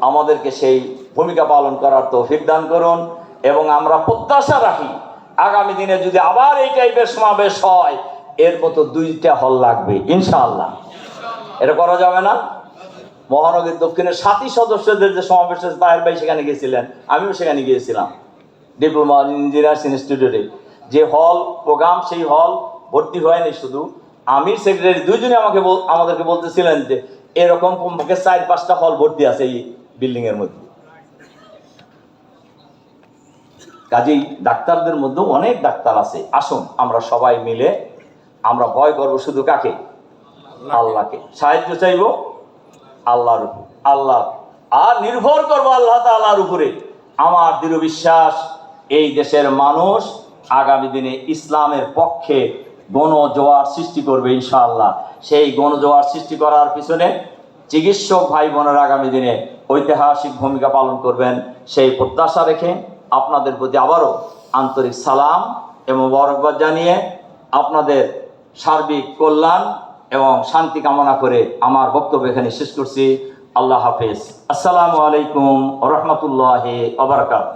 আমাদেরকে সেই ভূমিকা পালন করার তৌফিক দান করুন এবং আমরা প্রত্যাশা রাখি, আগামী দিনে যদি আবার এই টাইপের সমাবেশ হয়, এর মতো দুইটা হল লাগবে, ইনশাআল্লাহ। এটা করা যাবে না। মহানগরীর দক্ষিণের সাথী সদস্যদের যে সমাবেশ তাহের ভাই সেখানে গিয়েছিলেন, আমিও সেখানে গিয়েছিলাম। ডিপ্লোমা ইঞ্জিনিয়ার্স ইনস্টিটিউটে। যে হল, প্রোগ্রাম, সেই হল, ভর্তি হয়নি শুধু। আমির সেক্রেটারি দুইজনে আমাকে আমাদেরকে বলতেছিলেন যে এরকম কমপক্ষে চার পাঁচটা হল ভর্তি আছে এই বিল্ডিং এর মধ্যে। কাজেই ডাক্তারদের মধ্যে অনেক ডাক্তার আছে। আসুন আমরা সবাই মিলে আমরা ভয় করব শুধু কাকে? আল্লাহকে। সাহায্য চাইব আল্লাহর উপর। আল্লাহ আর নির্ভর করব আল্লাহ তাআলার উপরে। আমার দৃঢ় বিশ্বাস এই দেশের মানুষ আগামী দিনে ইসলামের পক্ষে গণজোয়ার সৃষ্টি করবে ইনশাআল্লাহ। সেই গণজোয়ার সৃষ্টি করার পিছনে চিকিৎসক ভাই বোনের আগামী দিনে ঐতিহাসিক ভূমিকা পালন করবেন। সেই প্রত্যাশা রেখে আপনাদের প্রতি আবারও আন্তরিক সালাম এবং বরকবাদ জানিয়ে আপনাদের সার্বিক কল্যাণ এবং শান্তি কামনা করে আমার বক্তব্য এখানে শেষ করছি। আল্লাহ হাফেজ। আসসালামু আলাইকুম রহমতুল্লাহ আবরকাত